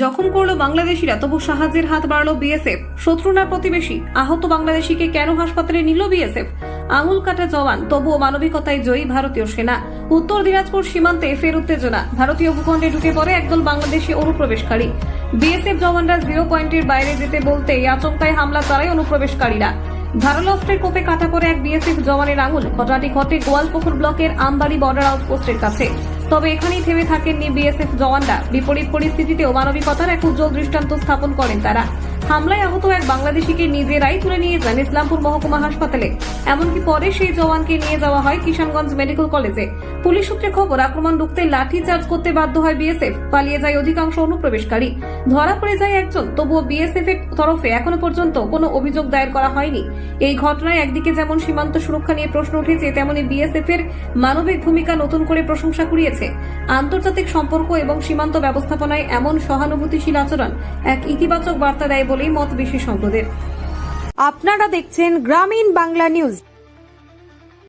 জখম করল বাংলাদেশিরা, তবু সাহায্যের হাত বাড়ালো বিএসএফ। শত্রু না প্রতিবেশী, আহত বাংলাদেশিকে কেন হাসপাতালে নিল বিএসএফ? আঙুল কাটা জওয়ান, তবুও মানবিকতায় জয়ী ভারতীয় সেনা। উত্তর দিনাজপুর সীমান্তে ফের উত্তেজনা। ভারতীয় ভূখণ্ডে ঢুকে পড়ে একদল বাংলাদেশি অনুপ্রবেশকারী। বিএসএফ জওয়ানরা জিরো পয়েন্টের বাইরে যেতে বলতেই আচমকায় হামলা চালায় অনুপ্রবেশকারীরা। ধারালো অস্ত্রের কোপে কাটা পড়ে এক বিএসএফ জওয়ানের আঙুল। ঘটনাটি ঘটে গোয়ালপুকুর ব্লকের আমবাড়ি বর্ডার আউটপোস্টের কাছে। তবে এখানেই থেমে থাকেননি বিএসএফ জওয়ানরা। বিপরীত পরিস্থিতিতেও মানবিকতার এক উজ্জ্বল দৃষ্টান্ত স্থাপন করেন তারা। হামলায় আহত এক বাংলাদেশিকে নিজেরাই তুলে নিয়ে যান ইসলামপুর মহকুমা হাসপাতালে। এমনকি পরে সেই জওয়ানকে নিয়ে যাওয়া হয় কিষানগঞ্জ মেডিকেল কলেজে। পুলিশ সূত্রে খবর, আক্রমণ রুখতে লাঠি চার্জ করতে বাধ্য হয় বিএসএফ। পালিয়ে যায় অধিকাংশ অনুপ্রবেশকারী। ধরা পড়ে যায় একজন, তবুও বিএসএফ এর তরফে এখনও পর্যন্ত কোনো অভিযোগ দায়ের করা হয়নি। এই ঘটনায় একদিকে যেমন সীমান্ত সুরক্ষা নিয়ে প্রশ্ন উঠেছে, তেমনি বিএসএফ এর মানবিক ভূমিকা নতুন করে প্রশংসা কুড়িয়েছে। আন্তর্জাতিক সম্পর্ক এবং সীমান্ত ব্যবস্থাপনায় এমন সহানুভূতিশীল আচরণ এক ইতিবাচক বার্তা দেয় বলেই মত বিশেষজ্ঞদের আপনারা দেখছেন গ্রামীণ বাংলা নিউজ।